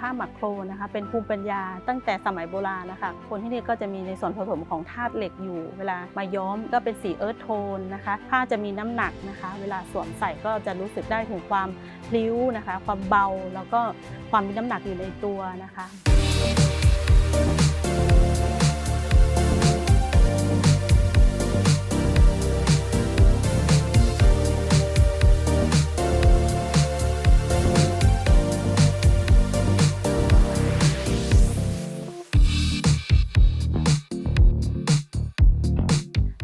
ผ้าหมักโครนนะคะเป็นภูมิปัญญาตั้งแต่สมัยโบราณนะคะคนที่นี่ก็จะมีในส่วนผสมของธาตุเหล็กอยู่ เวลามาย้อมก็เป็นสีเอิร์ธโทนนะคะผ้าจะมีน้ำหนักนะคะ เวลาสวมใส่ก็จะรู้สึกได้ถึงความพลิ้วนะคะ ความเบาแล้วก็ความมีน้ำหนักอยู่ในตัวนะคะ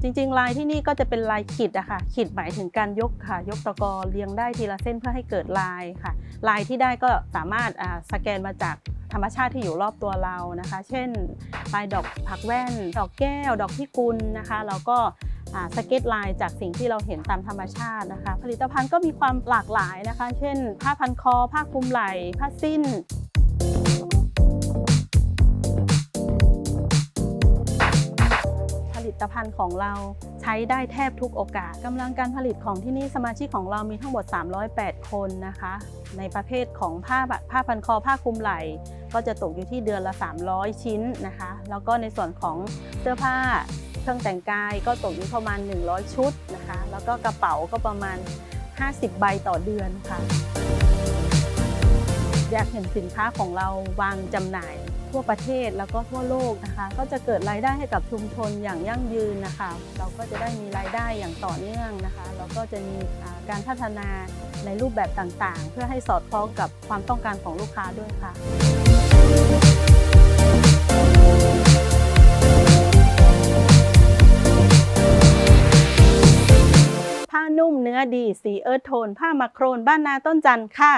จริงๆ ลายที่นี่ก็จะเป็นลายขีดอะค่ะขีดหมายถึงการยกค่ะ ยกตะกอเรียงได้ทีละเส้นเพื่อให้เกิดลายค่ะ ลายที่ได้ก็สามารถสแกนมาจากธรรมชาติที่อยู่รอบตัวเรานะคะ เช่น ลายดอกผักแว่น ดอกแก้ว ดอกพิกุลนะคะแล้วก็สเก็ตลายจากสิ่งที่เราเห็นตามธรรมชาตินะคะ ผลิตภัณฑ์ก็มีความหลากหลายนะคะ เช่น ผ้าพันคอ ผ้าคลุมไหล่ผ้าสิ้น ตภัณฑ์ของเราใช้ได้แทบทุกโอกาสกำลังการผลิตของที่นี่สมาชิกของเรามีทั้งหมด 308 คนนะคะ ในประเภทของผ้าผ้าพันคอผ้าคลุมไหล่ก็จะตกอยู่ที่เดือนละ 300 ชิ้นนะคะ แล้วก็ในส่วนของเสื้อผ้าเครื่องแต่งกายก็ตกอยู่ประมาณ 100 ชุดนะคะ แล้วก็กระเป๋าก็ประมาณ 50 ใบต่อเดือนค่ะ อยากเห็นสินค้าของเราวางจำหน่าย ทั่วประเทศแล้วก็ทั่วโลกนะคะ ก็จะเกิดรายได้ให้กับชุมชนอย่างยั่งยืนนะคะ เราก็จะได้มีรายได้อย่างต่อเนื่องนะคะแล้วก็จะมีการพัฒนาในรูปแบบต่างๆ เพื่อให้สอดคล้องกับความต้องการของลูกค้าด้วยค่ะผ้านุ่มเนื้อดีสีเอิร์ธโทน ผ้ามาโครนบ้านนาต้นจันทร์ค่ะ